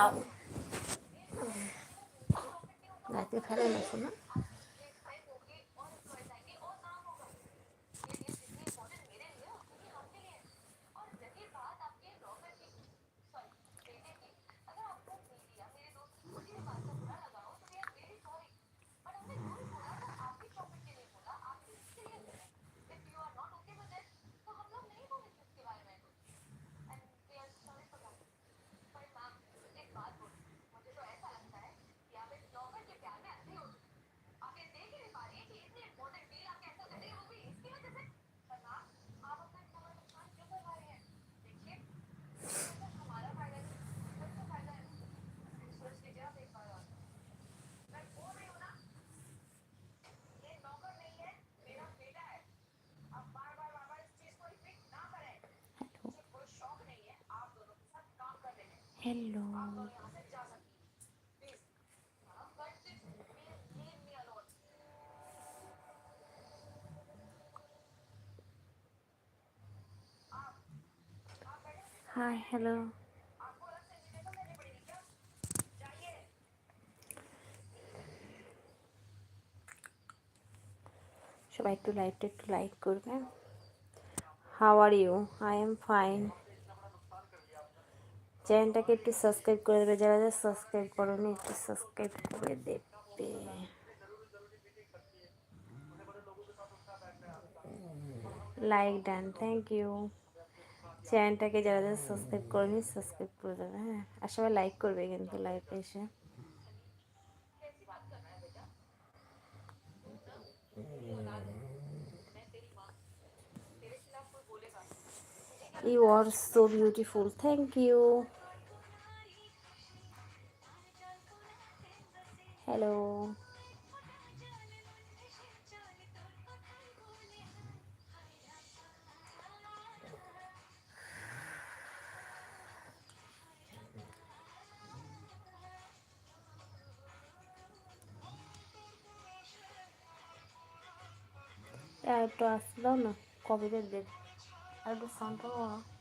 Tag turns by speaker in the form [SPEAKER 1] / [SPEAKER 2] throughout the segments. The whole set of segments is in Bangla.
[SPEAKER 1] আউ রাতে ফেলে না শোনা। হ্যালো হাই হ্যালো সবাই একটু লাইভটা একটু লাইক করবে how are you I am fine চ্যানেলটাকে একটু সাবস্ক্রাইব করে দেবে, যারা যারা সাবস্ক্রাইব করোনি একটু সাবস্ক্রাইব করে দেবে। লাইক ডান থ্যাংক ইউ চ্যানেলটাকে যারা যারা সাবস্ক্রাইব করেনি, সাবস্ক্রাইব করে দেবে হ্যাঁ। আর সবাই লাইক করবে কিন্তু লাইভে এসে। You are so beautiful. Thank you. Hello. একটু আসলাম না কবে দেবে আর একটু সাউন্ড Hello.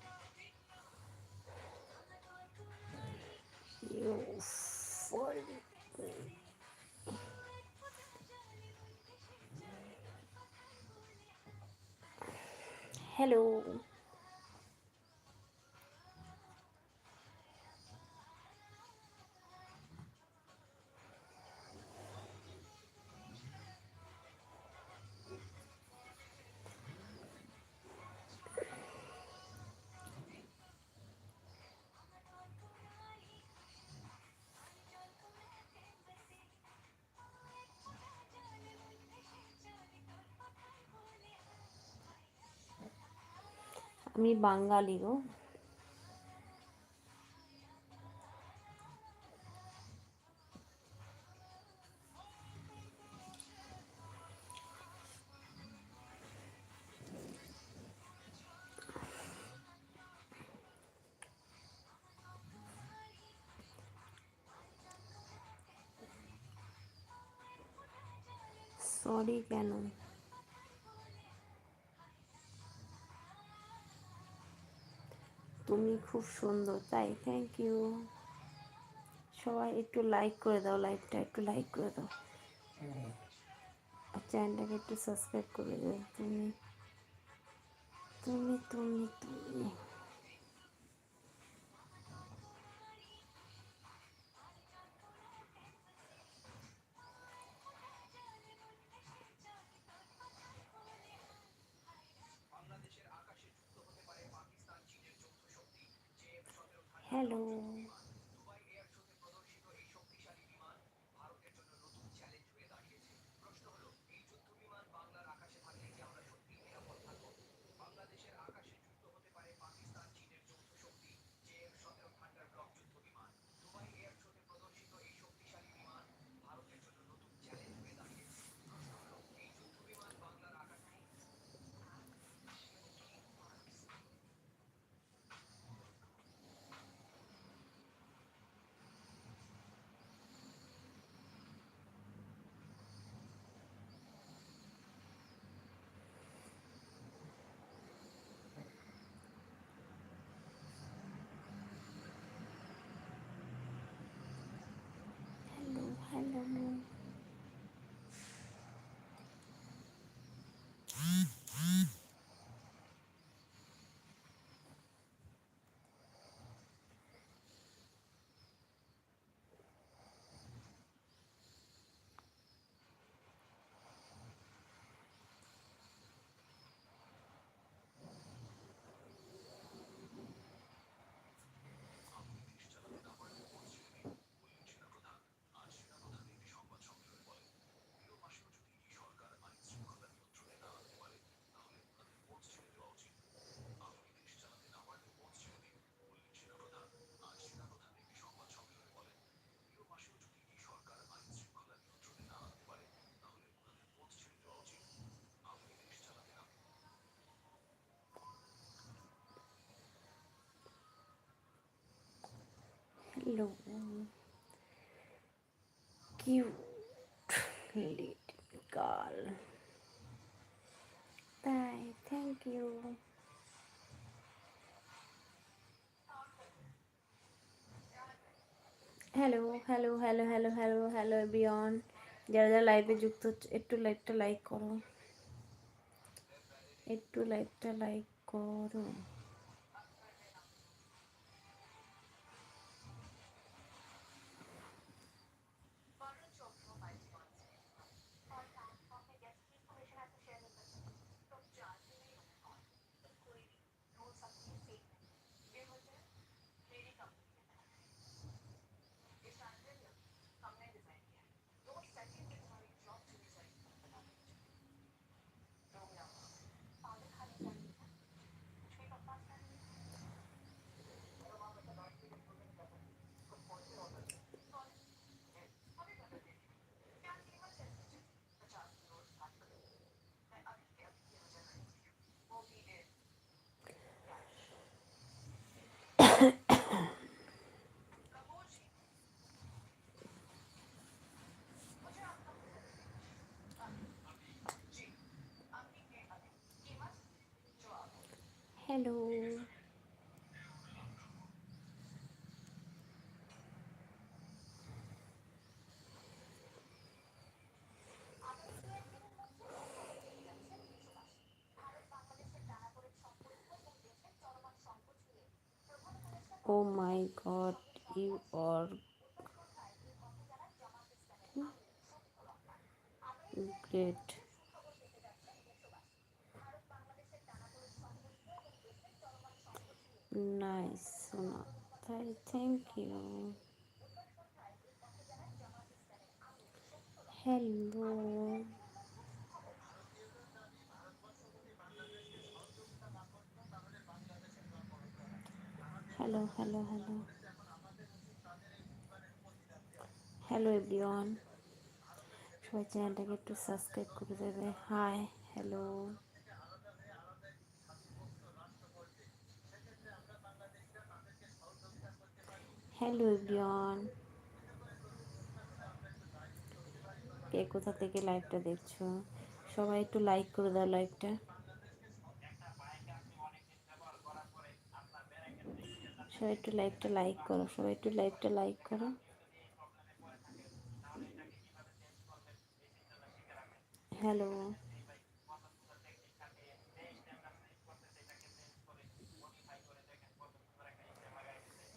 [SPEAKER 1] আমি বাঙালি গো। সরি কেন তুমি খুব সুন্দর, তাই? থ্যাংক ইউ সবাই একটু লাইক করে দাও লাইকটা একটু লাইক করে দাও। চ্যানেলটাকে একটু সাবস্ক্রাইব করে দাও। তুমি তুমি তুমি তুমি। Hello
[SPEAKER 2] Hello. Cute little girl. Bye. Thank you. Hello hello hello hello hello hello everyone যারা যারা লাইভে যুক্ত হচ্ছে, একটু লাইভটা লাইক করো একটু লাইভটা লাইক করো Oh my god, you are great. Nice. Thank you. Hello. Hello hello hello hello everyone সবাই চ্যানেলটাকে একটু সাবস্ক্রাইব করে দেবে। হাই হ্যালো হ্যালো এভরিওয়ান কে কোথা থেকে লাইভটা দেখছ? সবাই একটু লাইক করে দাও লাইভটা সবাই একটু লাইভটা লাইক করো, সবাই একটু লাইভটা লাইক করো। হ্যালো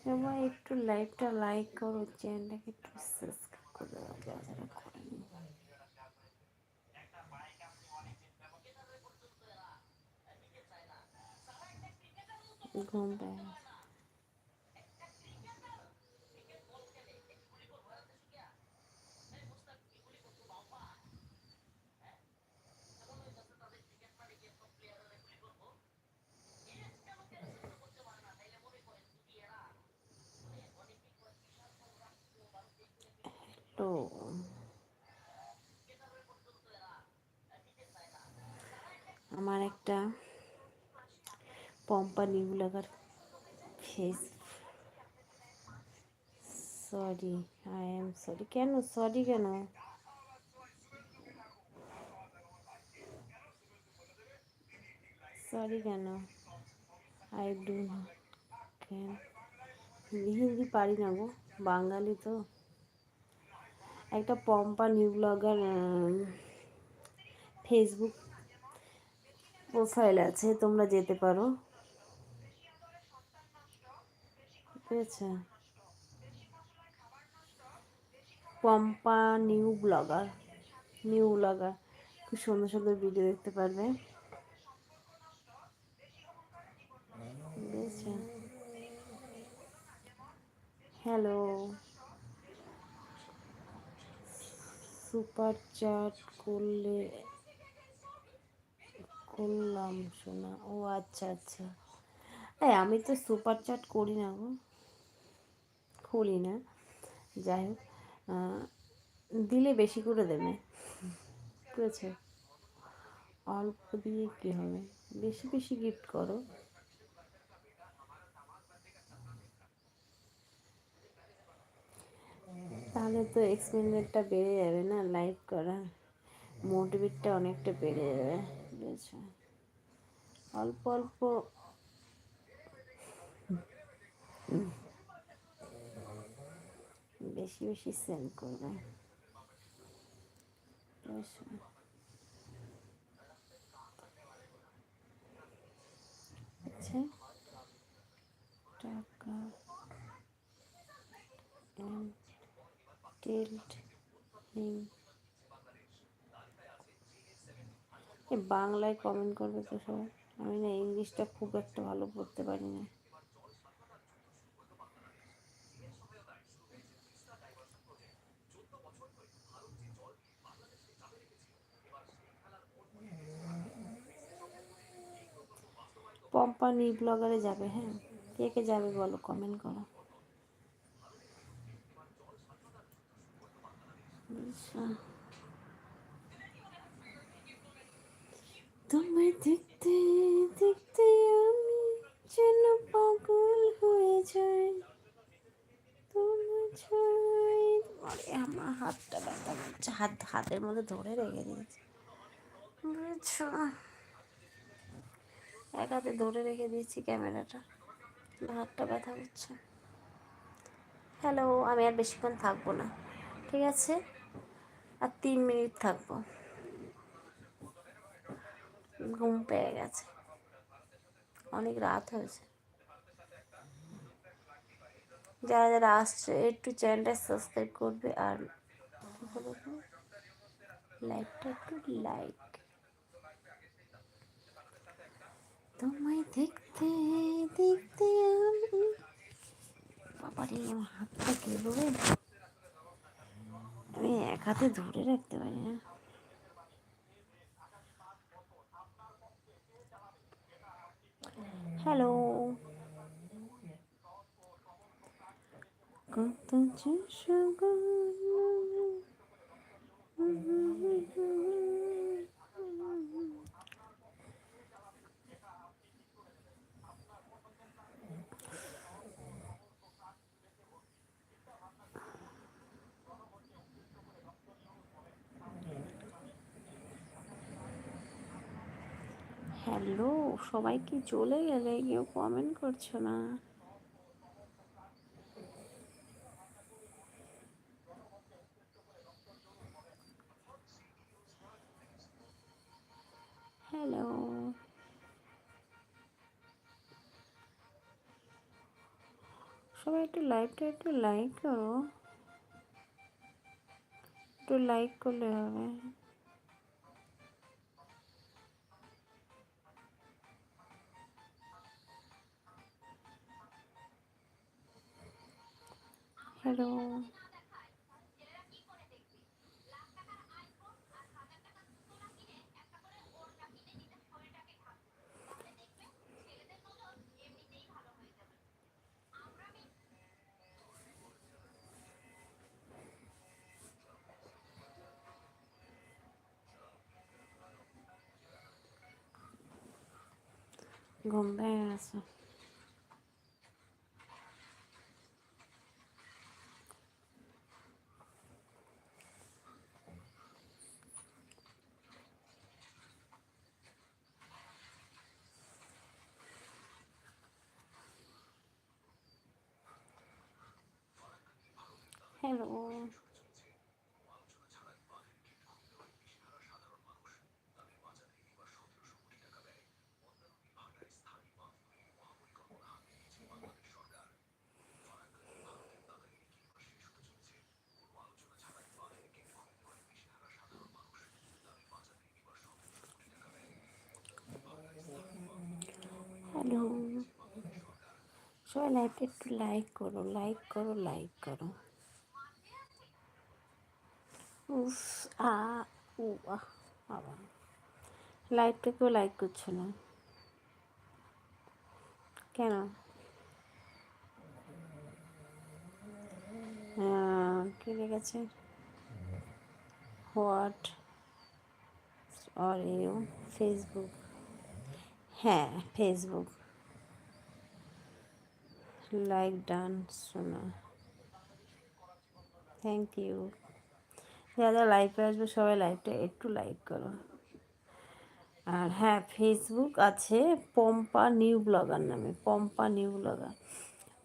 [SPEAKER 2] সবাই একটু লাইভটা লাইক করো চ্যানেলটাকে একটু সাবস্ক্রাইব করে দাও, যারা যারা ঘুম পেয়ে গেছে। তো আমার একটা Pampa new blogger face sorry I am sorry কেন? সরি কেন? সরি কেন? আই ডু কেন হিন্দি পারি না গো, বাঙালি তো। একটা Pampa new blogger Facebook profile আছে, তোমরা যেতে পারো। পেয়েছে Pampa, new blogger. New blogger. খুব সুন্দর সুন্দর ভিডিও দেখতে পারবে। হ্যালো সুপার চাট করলে করলাম শোনা ও আচ্ছা আচ্ছা। এই আমি তো সুপার চাট করি না গো। খুলি না। যাই হোক দিলে বেশি করে দেবে। বুঝেছ অল্প দিয়ে কী হবে? বেশি বেশি গিফট করো। তাহলে তো এক্সপেরিমেন্টটা বেড়ে যাবে না? লাইভ করা মোটিভেটটা অনেকটা বেড়ে যাবে। বুঝেছ অল্প অল্প। বেশি বেশি সেল করবে। আচ্ছা। টাকা। And বাংলায় কমেন্ট করবে তো সবাই। আমি না ইংলিশটা খুব একটা ভালো পড়তে পারি না। পম্পা ব্লগারে যাবে হ্যাঁ? কে কে যাবে বলো কমেন্ট করো। আচ্ছা তোমায় দেখতে দেখতে আমি যেন পাগল হয়ে যাই তোমার ছয় আরে আমার হাতটা ব্যথা করছে হাত হাতের মধ্যে ধরে রেখে দিয়েছি বুঝছ এক হাতে ধরে রেখে দিয়েছি ক্যামেরাটা হাতটা ব্যথা করছে হ্যালো, আমি আর বেশিক্ষণ থাকব না, ঠিক আছে? আর তিন মিনিট থাকব। ঘুম পেয়ে গেছে। অনেক রাত হয়েছে। যারা যারা আসছে, একটু চ্যানেলটা সাবস্ক্রাইব করবে আর লাইকটা একটু লাইক তোমায় দেখতে দেখতে আমি আমার হাতটা রে আমি এক হাতে ধরে রাখতে পারি না। হ্যালো। কত চেষ্টা হ্যালো, সবাই কি চলে গেলে? কেউ কমেন্ট করছ না? হ্যালো। সবাই একটু লাইভটা একটু লাইক করো। একটু লাইক করলে হবে। হ্যালো ঘুম হ্যালো হ্যালো সবাই লাইভটা একটু লাইক করো লাইক করো লাইক করো। উফ, আ, উ, আহ, বাবা। লাইভটা কেউ লাইক করছ না? কেন? কি লেগেছে হোয়াট? Are you Facebook. হ্যাঁ ফেসবুক। লাইক ডান, শোনা। থ্যাংক ইউ যারা লাইভে আসবে, সবাই লাইভটা একটু লাইক করো। আর হ্যাঁ ফেসবুক আছে পম্পা নিউ ব্লগার নামে, পম্পা নিউ ব্লগার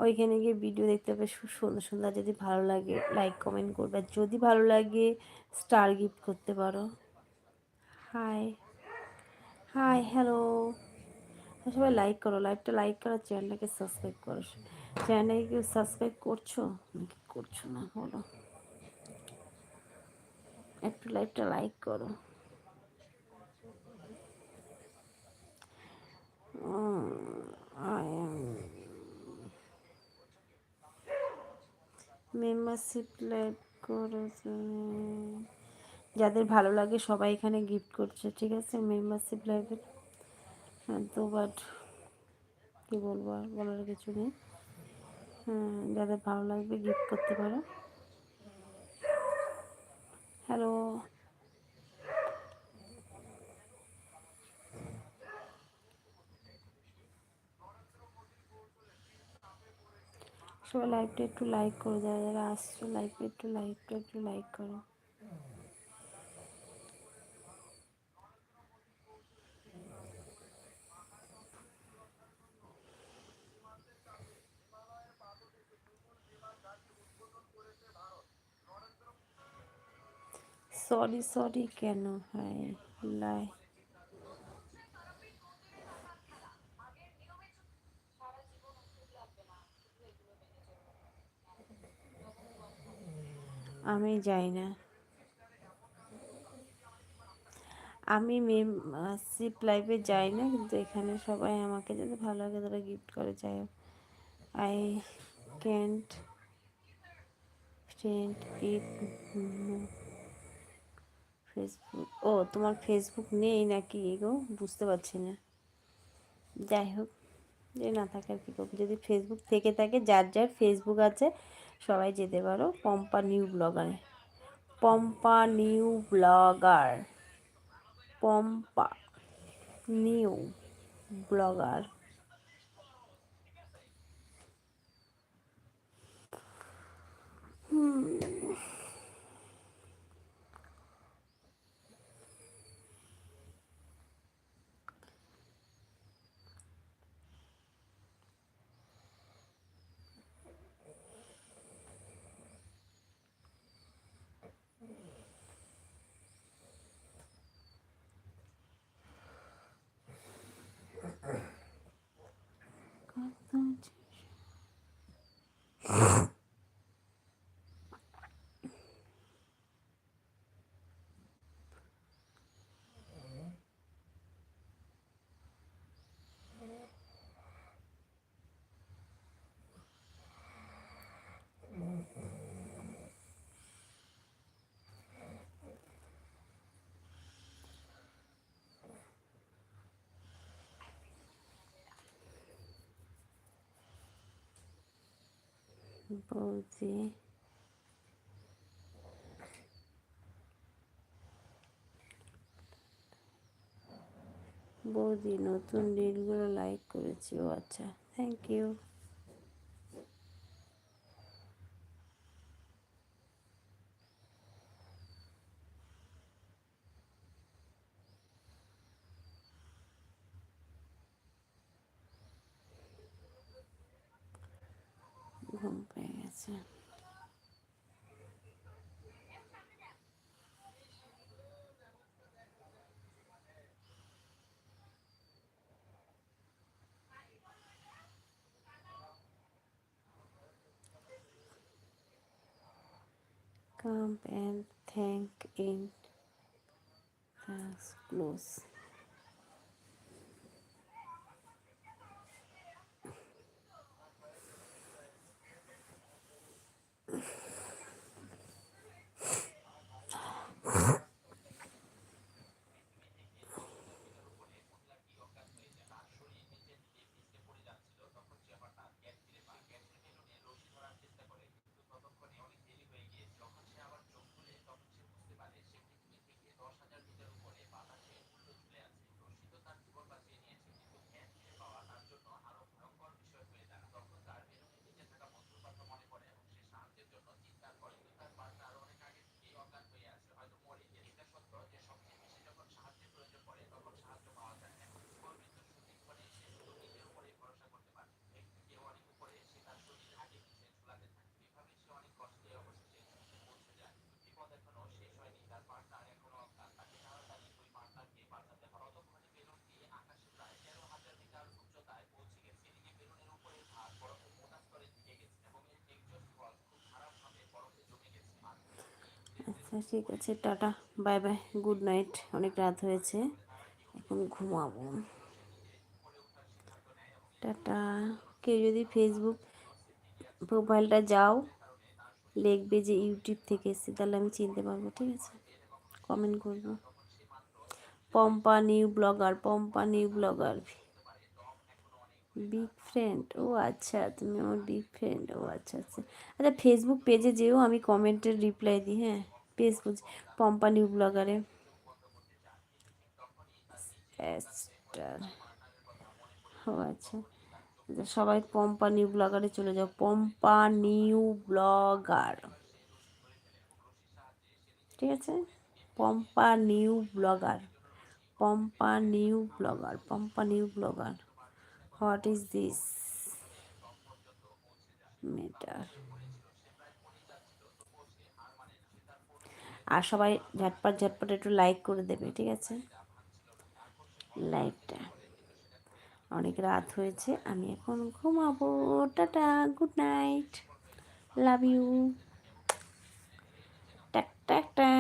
[SPEAKER 2] ওইখানে গিয়ে ভিডিও দেখতে হবে সুন্দর সুন্দর যদি ভালো লাগে লাইক কমেন্ট করবে। যদি ভালো লাগে স্টার গিফট করতে পারো। হাই হাই হ্যালো সবাই লাইক করো লাইভটা লাইক করো চ্যানেলটাকে সাবস্ক্রাইব করো। চ্যানেলটাকে সাবস্ক্রাইব করছ? নাকি করছ না, বলো। একটু লাইভটা লাইক করো। মেম্বারশিপ লাইভ করো যাদের ভালো লাগে সবাই এখানে গিফট করছে, ঠিক আছে? মেম্বারশিপ লাইভের তো বাট কী বলব আর বলার কিছু নেই। হ্যাঁ যাদের ভালো লাগবে গিফট করতে পারো। হ্যালো। সবাই লাইভটা একটু লাইক করো, যারা যারা আসছো লাইভটা একটু লাইভটা একটু লাইক করো। সরি সরি কেন? হয় লাই আমি যাই না। আমি মেম্বারশিপ লাইভে যাই না, কিন্তু এখানে সবাই আমাকে যদি ভালো লাগে তারা গিফট করে। যাই I can't friend it Facebook ও, তোমার ফেসবুক নেই নাকি? গো, বুঝতে পারছি না। যাই হোক, যে না থাকে আর কী করব। যদি ফেসবুক থেকে থাকে, যার যার ফেসবুক আছে, সবাই যেতে পারো। Pampa new ব্লগারে। Pampa new blogger. Pampa new blogger. হুম। বৌদি বৌদি নতুন রিলগুলো লাইক করেছি। ও আচ্ছা thank you ঘুম পেয়ে গেছে come and thank in the close. ঠিক আছে, tata, bye bye, good night, অনেক রাত হয়েছে, এখন ঘুমাবো। টাটা। কেউ যদি ফেসবুক প্রোফাইলটা যাও, লিখবে যে ইউটিউব থেকে এসছে, তাহলে আমি চিনতে পারব, ঠিক আছে? কমেন্ট করব। Pampa new blogger, Pampa new blogger. Big friend ও আচ্ছা তুমি আমার বিগ ফ্রেন্ড ও আচ্ছা আচ্ছা। আচ্ছা ফেসবুক পেজে যেও, আমি কমেন্টের রিপ্লাই দিই হ্যাঁ? ফেসবুক পম্পা নিউ ব্লগারে। ও আচ্ছা। আচ্ছা, সবাই পম্পা নিউ ব্লগারে চলে যাও। Pampa new blogger. ঠিক আছে? Pampa new blogger. Pampa new blogger Pampa new blogger. What is this? Matter. আর সবাই ঝটপট ঝটপট একটু লাইক করে দেবে, ঠিক আছে? লাইকটা অনেক রাত হয়েছে, আমি এখন ঘুমাবো। Tata good night love you টাকটা টাক টাক।